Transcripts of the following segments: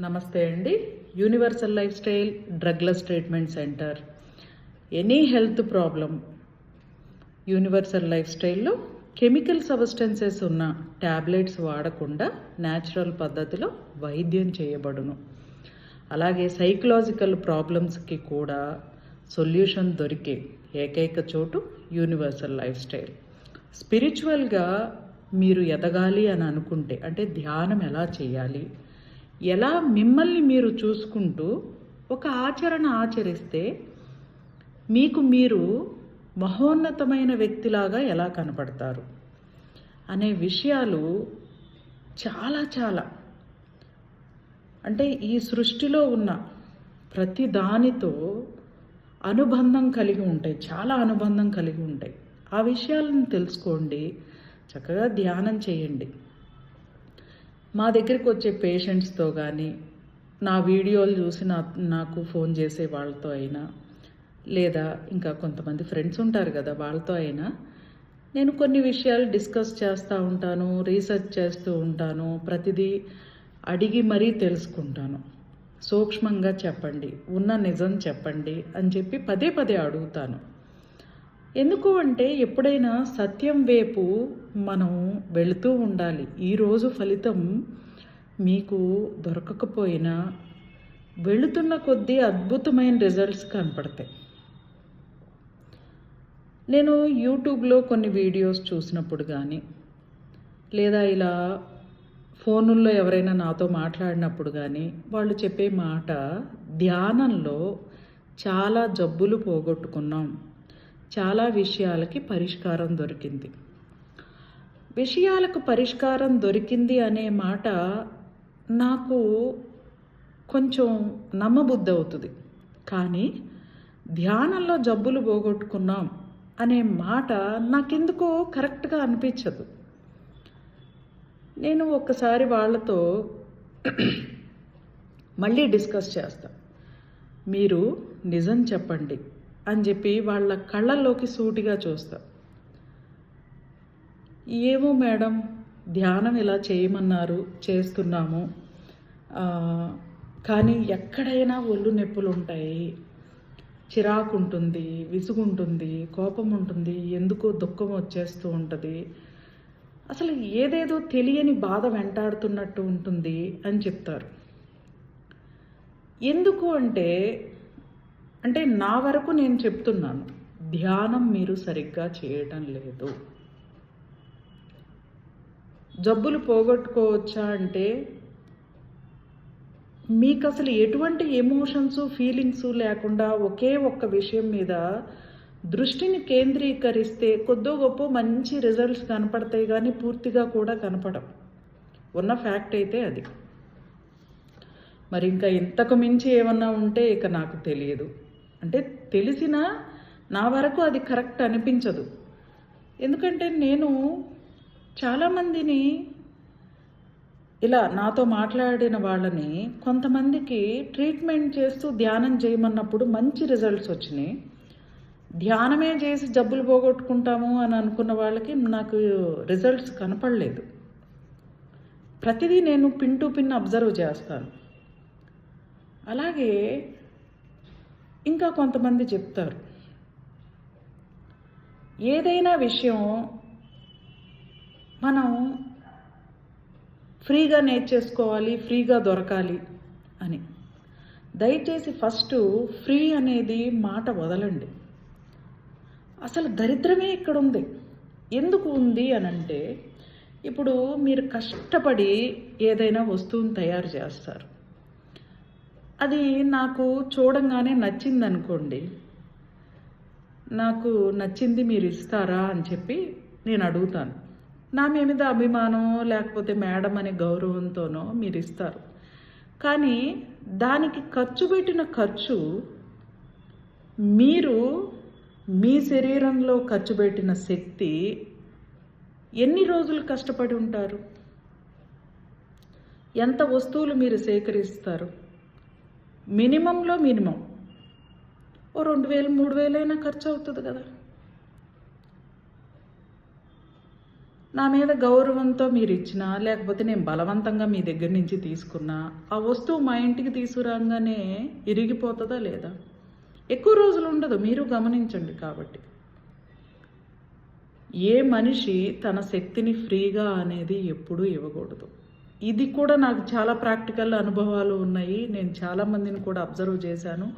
నమస్తే అండి. Universal life style drugless treatment centre any health problem universal life స్టైల్లో chemical substances ఉన్న tablets వాడకుండా న్యాచురల్ పద్ధతిలో వైద్యం చేయబడును. అలాగే సైకలాజికల్ ప్రాబ్లమ్స్కి కూడా సొల్యూషన్ దొరికే ఏకైక చోటు యూనివర్సల్ లైఫ్ స్టైల్ స్పిరిచువల్గా మీరు ఎదగాలి అని అనుకుంటే అంటే ధ్యానం ఎలా చేయాలి? ఎలా మిమ్మల్ని మీరు చూసుకుంటూ ఒక ఆచరణ ఆచరిస్తే మీకు మీరు మహోన్నతమైన వ్యక్తిలాగా ఎలా కనపడతారు? అనే విషయాలు చాలా చాలా. అంటే ఈ సృష్టిలో ఉన్న ప్రతి దానితో అనుబంధం కలిగి ఉంటాయి చాలా అనుబంధం కలిగి ఉంటాయి. ఆ విషయాలను తెలుసుకోండి చక్కగా ధ్యానం చేయండి. మా దగ్గరికి వచ్చే పేషెంట్స్తో కానీ నా వీడియోలు చూసి నా నాకు ఫోన్ చేసే వాళ్ళతో అయినా లేదా ఇంకా కొంతమంది ఫ్రెండ్స్ ఉంటారు కదా వాళ్ళతో అయినా నేను కొన్ని విషయాలు డిస్కస్ చేస్తూ ఉంటాను రీసెర్చ్ చేస్తూ ఉంటాను ప్రతిదీ అడిగి మరీ తెలుసుకుంటాను. సూక్ష్మంగా చెప్పండి ఉన్న నిజం చెప్పండి అని చెప్పి పదే పదే అడుగుతాను. ఎందుకు అంటే ఎప్పుడైనా సత్యం వైపు మనం వెళుతూ ఉండాలి. ఈరోజు ఫలితం మీకు దొరకకపోయినా వెళుతున్న కొద్దీ అద్భుతమైన రిజల్ట్స్ కనపడతాయి. నేను యూట్యూబ్లో కొన్ని వీడియోస్ చూసినప్పుడు కానీ లేదా ఇలా ఫోనుల్లో ఎవరైనా నాతో మాట్లాడినప్పుడు కానీ వాళ్ళు చెప్పే మాట ధ్యానంలో చాలా జబ్బులు పోగొట్టుకున్నాం. చాలా విషయాలకి పరిష్కారం దొరికింది. విషయాలకు పరిష్కారం దొరికింది అనే మాట నాకు కొంచెం నమ్మబుద్ధి అవుతుంది కానీ ధ్యానంలో జబ్బులు పోగొట్టుకున్నాం అనే మాట నాకెందుకో కరెక్ట్గా అనిపించదు. నేను ఒక్కసారి వాళ్ళతో మళ్ళీ డిస్కస్ చేస్తా. మీరు నిజం చెప్పండి అని చెప్పి వాళ్ళ కళ్ళల్లోకి సూటిగా చూస్తా. ఏమో మేడం ధ్యానం ఇలా చేయమన్నారు చేస్తున్నాము. కానీ ఎక్కడైనా ఒళ్ళు నొప్పులు ఉంటాయి చిరాకు ఉంటుంది విసుగుంటుంది కోపం ఉంటుంది ఎందుకో దుఃఖం వచ్చేస్తూ ఉంటుంది. అసలు ఏదేదో తెలియని బాధ వెంటాడుతున్నట్టు ఉంటుంది అని చెప్తారు. ఎందుకు అంటే అంటే నా వరకు నేను చెప్తున్నాను ధ్యానం మీరు సరిగ్గా చేయటం లేదు. జబ్బులు పోగొట్టుకోవచ్చా అంటే మీకు అసలు ఎటువంటి ఎమోషన్స్ ఫీలింగ్స్ లేకుండా ఒకే ఒక్క విషయం మీద దృష్టిని కేంద్రీకరిస్తే కొద్దో గొప్ప మంచి రిజల్ట్స్ కనపడతాయి కానీ పూర్తిగా కూడా కనపడం ఉన్న ఫ్యాక్ట్ అయితే అది. మరి ఇంకా ఇంతకు మించి ఏమన్నా ఉంటే ఇక నాకు తెలియదు. అంటే తెలిసినా నా వరకు అది కరెక్ట్ అనిపించదు. ఎందుకంటే నేను చాలామందిని ఇలా నాతో మాట్లాడిన వాళ్ళని కొంతమందికి ట్రీట్మెంట్ చేస్తూ ధ్యానం చేయమన్నప్పుడు మంచి రిజల్ట్స్ వచ్చినాయి. ధ్యానమే చేసి జబ్బులు పోగొట్టుకుంటాము అని అనుకున్న వాళ్ళకి నాకు రిజల్ట్స్ కనపడలేదు. ప్రతిదీ నేను పిన్ టు పిన్ అబ్జర్వ్ చేస్తాను. అలాగే ఇంకా కొంతమంది చెప్తారు. ఏదైనా విషయం మనం ఫ్రీగా నేర్చేసుకోవాలి ఫ్రీగా దొరకాలి అని. దయచేసి ఫస్ట్ ఫ్రీ అనేది మాట వదలండి. అసలు దరిద్రమే ఇక్కడ ఉంది ఎందుకు ఉంది అని అంటే ఇప్పుడు మీరు కష్టపడి ఏదైనా వస్తువుని తయారు చేస్తారు. అది నాకు చూడంగానే నచ్చింది అనుకోండి నాకు నచ్చింది మీరు ఇస్తారా అని చెప్పి నేను అడుగుతాను. నా మీద అభిమానం లేకపోతే మేడం అనే గౌరవంతోనో మీరు ఇస్తారు. కానీ దానికి ఖర్చు పెట్టిన ఖర్చు మీరు మీ శరీరంలో ఖర్చు పెట్టిన శక్తి ఎన్ని రోజులు కష్టపడి ఉంటారు? ఎంత వస్తువులు మీరు సేకరిస్తారు? మినిమంలో మినిమం. ఓ రెండు వేలు మూడు వేలైనా ఖర్చు అవుతుంది కదా. నా మీద గౌరవంతో మీరు ఇచ్చినా లేకపోతే నేను బలవంతంగా మీ దగ్గర నుంచి తీసుకున్నా ఆ వస్తువు మా ఇంటికి తీసుకురాగానే ఇరిగిపోతుందా లేదా? ఎక్కువ రోజులు ఉండదు మీరు గమనించండి కాబట్టి. ఏ మనిషి తన శక్తిని ఫ్రీగా అనేది ఎప్పుడూ ఇవ్వకూడదు. ఇది కూడా నాకు చాలా ప్రాక్టికల్ అనుభవాలు ఉన్నాయి. నేను చాలా మందిని కూడా అబ్జర్వ్ చేశాను.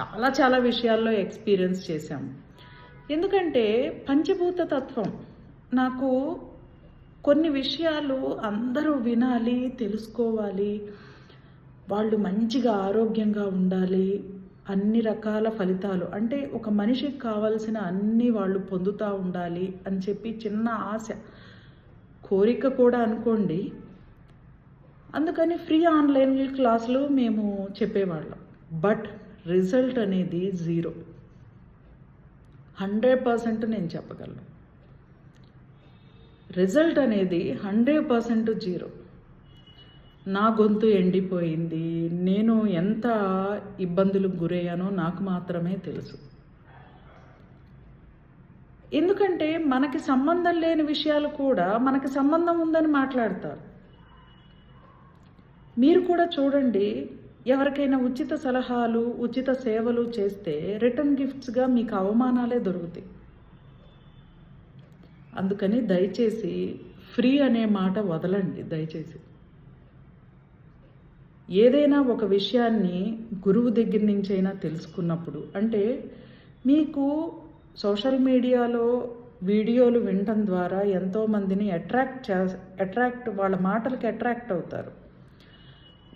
చాలా చాలా విషయాల్లో ఎక్స్పీరియన్స్ చేశాము. ఎందుకంటే పంచభూత తత్వం నాకు కొన్ని విషయాలు అందరూ వినాలి తెలుసుకోవాలి. వాళ్ళు మంచిగా ఆరోగ్యంగా ఉండాలి. అన్ని రకాల ఫలితాలు. అంటే ఒక మనిషికి కావాల్సిన అన్ని వాళ్ళు పొందుతూ ఉండాలి అని చెప్పి చిన్న ఆశ. కోరిక కూడా అనుకోండి. అందుకని ఫ్రీ ఆన్లైన్ క్లాసులు మేము చెప్పేవాళ్ళం. బట్ రిజల్ట్ అనేది జీరో. హండ్రెడ్ పర్సెంట్ నేను చెప్పగలను. రిజల్ట్ అనేది హండ్రెడ్ పర్సెంట్ జీరో. నా గొంతు ఎండిపోయింది. నేను ఎంత ఇబ్బందులకు గురయ్యానో నాకు మాత్రమే తెలుసు. ఎందుకంటే మనకి సంబంధం లేని విషయాలు కూడా మనకి సంబంధం ఉందని మాట్లాడతారు. మీరు కూడా చూడండి ఎవరికైనా ఉచిత సలహాలు ఉచిత సేవలు చేస్తే రిటర్న్ గిఫ్ట్స్గా మీకు అవమానాలే దొరుకుతాయి. అందుకని దయచేసి ఫ్రీ అనే మాట వదలండి దయచేసి. ఏదైనా ఒక విషయాన్ని గురువు దగ్గర నుంచైనా తెలుసుకున్నప్పుడు అంటే మీకు సోషల్ మీడియాలో వీడియోలు వినటం ద్వారా ఎంతోమందిని అట్రాక్ట్ చే అట్రాక్ట్ వాళ్ళ మాటలకి అట్రాక్ట్ అవుతారు.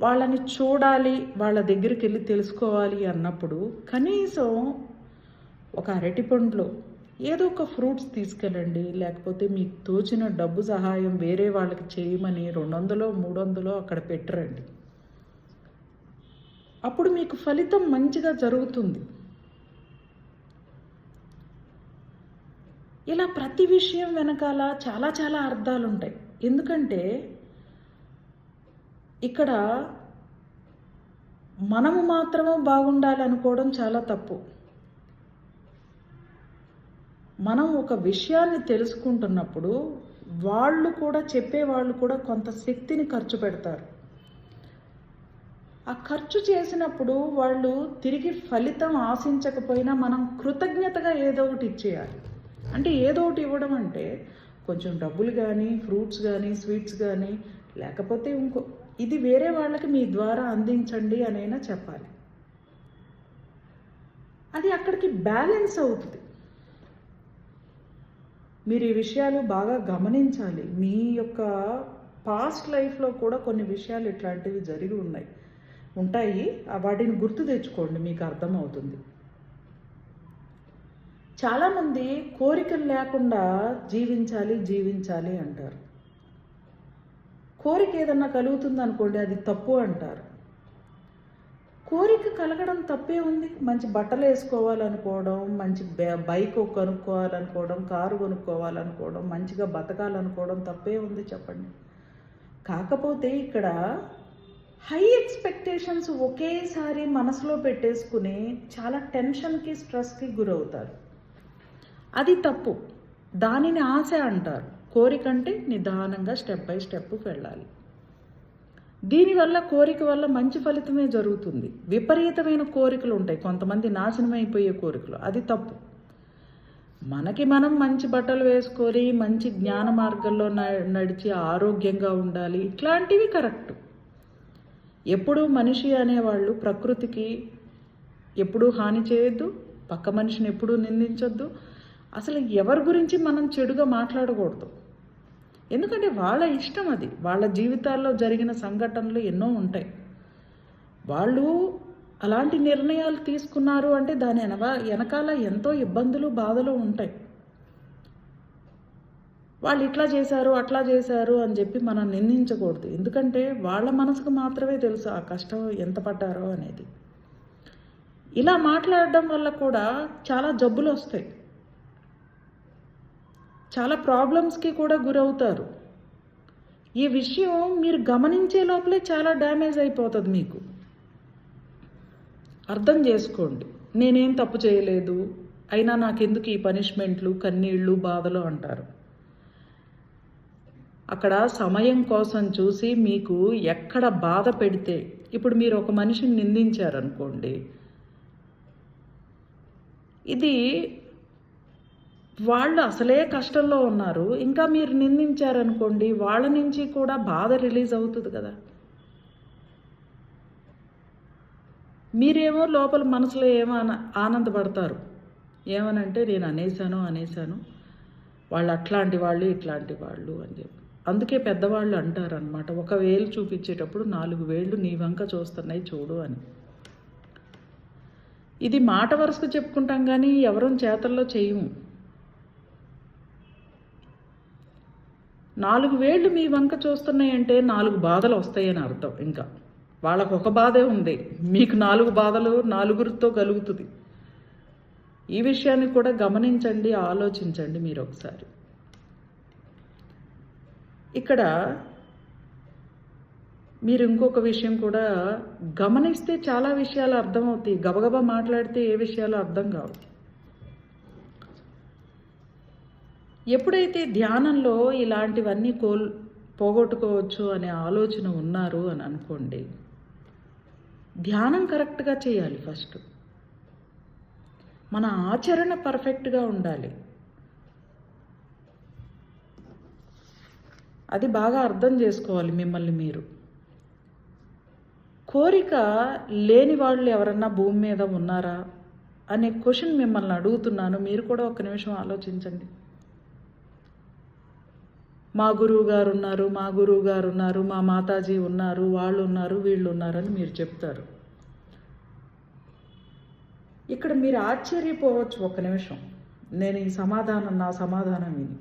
వాళ్ళని చూడాలి వాళ్ళ దగ్గరికి వెళ్ళి తెలుసుకోవాలి అన్నప్పుడు కనీసం ఒక అరటిపండులో ఏదో ఒక ఫ్రూట్స్ తీసుకెళ్ళండి లేకపోతే మీకు తోచిన డబ్బు సహాయం వేరే వాళ్ళకి చేయమని రెండు వందలో మూడు వందలో అక్కడ పెట్టరండి. అప్పుడు మీకు ఫలితం మంచిగా జరుగుతుంది. ఇలా ప్రతి విషయం వెనకాల చాలా చాలా అర్థాలు ఉంటాయి ఎందుకంటే ఇక్కడ మనము మాత్రమే బాగుండాలి అనుకోవడం చాలా తప్పు. మనం ఒక విషయాన్ని తెలుసుకుంటున్నప్పుడు వాళ్ళు కూడా చెప్పేవాళ్ళు కూడా కొంత శక్తిని ఖర్చు పెడతారు. ఆ ఖర్చు చేసినప్పుడు వాళ్ళు తిరిగి ఫలితం ఆశించకపోయినా మనం కృతజ్ఞతగా ఏదో ఒకటి ఇచ్చేయాలి. అంటే ఏదో ఒకటి ఇవ్వడం అంటే కొంచెం డబ్బులు కానీ ఫ్రూట్స్ కానీ స్వీట్స్ కానీ లేకపోతే ఇంకో ఇది వేరే వాళ్ళకి మీ ద్వారా అందించండి అనైనా చెప్పాలి. అది అక్కడికి బ్యాలెన్స్ అవుతుంది. మీరు ఈ విషయాలు బాగా గమనించాలి. మీ యొక్క పాస్ట్ లైఫ్లో కూడా కొన్ని విషయాలు ఇట్లాంటివి జరిగి ఉన్నాయి. ఉంటాయి. వాటిని గుర్తు తెచ్చుకోండి. మీకు అర్థమవుతుంది. చాలామంది కోరికలు లేకుండా జీవించాలి జీవించాలి అంటారు. కోరిక ఏదన్నా కలుగుతుంది అనుకోండి అది తప్పు అంటారు. కోరిక కలగడం తప్పే ఉంది. మంచి బట్టలు వేసుకోవాలనుకోవడం మంచి బైక్ కొనుక్కోవాలనుకోవడం కారు కొనుక్కోవాలనుకోవడం మంచిగా బతకాలనుకోవడం తప్పే ఉంది చెప్పండి. కాకపోతే ఇక్కడ హై ఎక్స్పెక్టేషన్స్ ఒకేసారి మనసులో పెట్టేసుకుని చాలా టెన్షన్కి స్ట్రెస్కి గురవుతారు. అది తప్పు. దానిని ఆశ అంటారు. కోరికంటే నిదానంగా స్టెప్ బై స్టెప్ వెళ్ళాలి. దీనివల్ల కోరిక వల్ల మంచి ఫలితమే జరుగుతుంది. విపరీతమైన కోరికలు ఉంటాయి. కొంతమంది నాశనం అయిపోయే కోరికలు. అది తప్పు. మనకి మనం మంచి బట్టలు వేసుకొని మంచి జ్ఞాన మార్గంలో నడిచి ఆరోగ్యంగా ఉండాలి. ఇట్లాంటివి కరెక్ట్. ఎప్పుడూ మనిషి అనేవాళ్ళు ప్రకృతికి ఎప్పుడూ హాని చేయొద్దు. పక్క మనిషిని ఎప్పుడూ నిందించొద్దు. అసలు ఎవరి గురించి మనం చెడుగా మాట్లాడకూడదు. ఎందుకంటే వాళ్ళ ఇష్టం అది. వాళ్ళ జీవితాల్లో జరిగిన సంఘటనలు ఎన్నో ఉంటాయి. వాళ్ళు అలాంటి నిర్ణయాలు తీసుకున్నారు అంటే దాని వెనక వెనకాల ఎంతో ఇబ్బందులు బాధలు ఉంటాయి. వాళ్ళు ఇట్లా చేశారు అట్లా చేశారు అని చెప్పి మనం నిందించకూడదు. ఎందుకంటే వాళ్ళ మనసుకు మాత్రమే తెలుసు ఆ కష్టం ఎంత పడ్డారో అనేది. ఇలా మాట్లాడడం వల్ల కూడా చాలా జబ్బులు వస్తాయి. చాలా ప్రాబ్లమ్స్కి కూడా గురవుతారు. ఈ విషయం మీరు గమనించే లోపలే చాలా డ్యామేజ్ అయిపోతుంది మీకు. అర్థం చేసుకోండి. నేనేం తప్పు చేయలేదు అయినా నాకెందుకు ఈ పనిష్మెంట్లు కన్నీళ్ళు బాధలు అంటారు. అక్కడ సమయం కోసం చూసి మీకు ఎక్కడ బాధ పెడితే ఇప్పుడు మీరు ఒక మనిషిని నిందించారనుకోండి ఇది వాళ్ళు అసలే కష్టంలో ఉన్నారు. ఇంకా మీరు నిందించారనుకోండి వాళ్ళ నుంచి కూడా బాధ రిలీజ్ అవుతుంది కదా. మీరేమో లోపల మనసులో ఏమో ఆన- ఆనందపడతారు. ఏమనంటే నేను అనేశాను అనేశాను. వాళ్ళు అట్లాంటి వాళ్ళు ఇట్లాంటి వాళ్ళు అని చెప్పి. అందుకే పెద్దవాళ్ళు అంటారు అనమాట ఒక వేలు చూపించేటప్పుడు నాలుగు వేళ్ళు నీ వంక చూస్తున్నాయి చూడు అని. ఇది మాట వరుసకు చెప్పుకుంటాం కానీ ఎవరం చేతల్లో చేయము. నాలుగు వేళ్ళు మీ వంక చూస్తున్నాయంటే నాలుగు బాధలు వస్తాయని అర్థం. ఇంకా వాళ్ళకు ఒక బాధే ఉంది. మీకు నాలుగు బాధలు నాలుగురితో కలుగుతుంది. ఈ విషయాన్ని కూడా గమనించండి ఆలోచించండి మీరు ఒకసారి. ఇక్కడ మీరు ఇంకొక విషయం కూడా గమనిస్తే చాలా విషయాలు అర్థమవుతాయి. గబగబా మాట్లాడితే ఏ విషయాలు అర్థం కావు. ఎప్పుడైతే ధ్యానంలో ఇలాంటివన్నీ కోల్ పోగొట్టుకోవచ్చు అనే ఆలోచన ఉన్నారు అని అనుకోండి ధ్యానం కరెక్ట్గా చేయాలి ఫస్ట్. మన ఆచరణ పర్ఫెక్ట్గా ఉండాలి. అది బాగా అర్థం చేసుకోవాలి మిమ్మల్ని మీరు. కోరిక లేని వాళ్ళు ఎవరన్నా భూమి మీద ఉన్నారా? అనే క్వశ్చన్ మిమ్మల్ని అడుగుతున్నాను. మీరు కూడా ఒక నిమిషం ఆలోచించండి. మా గురువు గారు ఉన్నారు మా గురువు గారు ఉన్నారు మా మాతాజీ ఉన్నారు వాళ్ళు ఉన్నారు వీళ్ళు ఉన్నారని మీరు చెప్తారు. ఇక్కడ మీరు ఆశ్చర్యపోవచ్చు ఒక నిమిషం. నేను ఈ సమాధానం నా సమాధానం విని.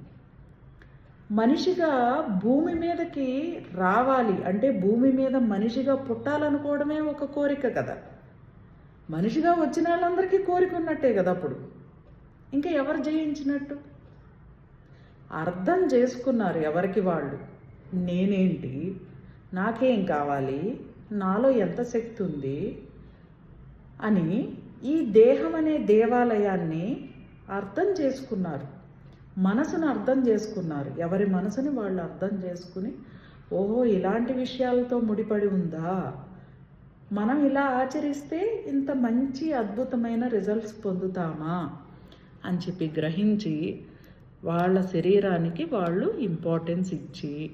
మనిషిగా భూమి మీదకి రావాలి అంటే భూమి మీద మనిషిగా పుట్టాలనుకోవడమే ఒక కోరిక కదా. మనిషిగా వచ్చిన వాళ్ళందరికీ కోరిక ఉన్నట్టే కదా అప్పుడు. ఇంకా ఎవరు జయించినట్టు? అర్థం చేసుకున్నారు ఎవరికి వాళ్ళు. నేనేంటి? నాకేం కావాలి? నాలో ఎంత శక్తి ఉంది? అని ఈ దేహం అనే దేవాలయాన్ని అర్థం చేసుకున్నారు. మనసును అర్థం చేసుకున్నారు. ఎవరి మనసుని వాళ్ళు అర్థం చేసుకుని ఓహో ఇలాంటి విషయాలతో ముడిపడి ఉందా? మనం ఇలా ఆచరిస్తే ఇంత మంచి అద్భుతమైన రిజల్ట్స్ పొందుతామా? అని చెప్పి గ్రహించి వాళ్ళ శరీరానికి వాళ్ళు ఇంపార్టెన్స్ ఇచ్చి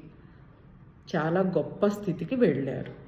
చాలా గొప్ప స్థితికి వెళ్ళారు.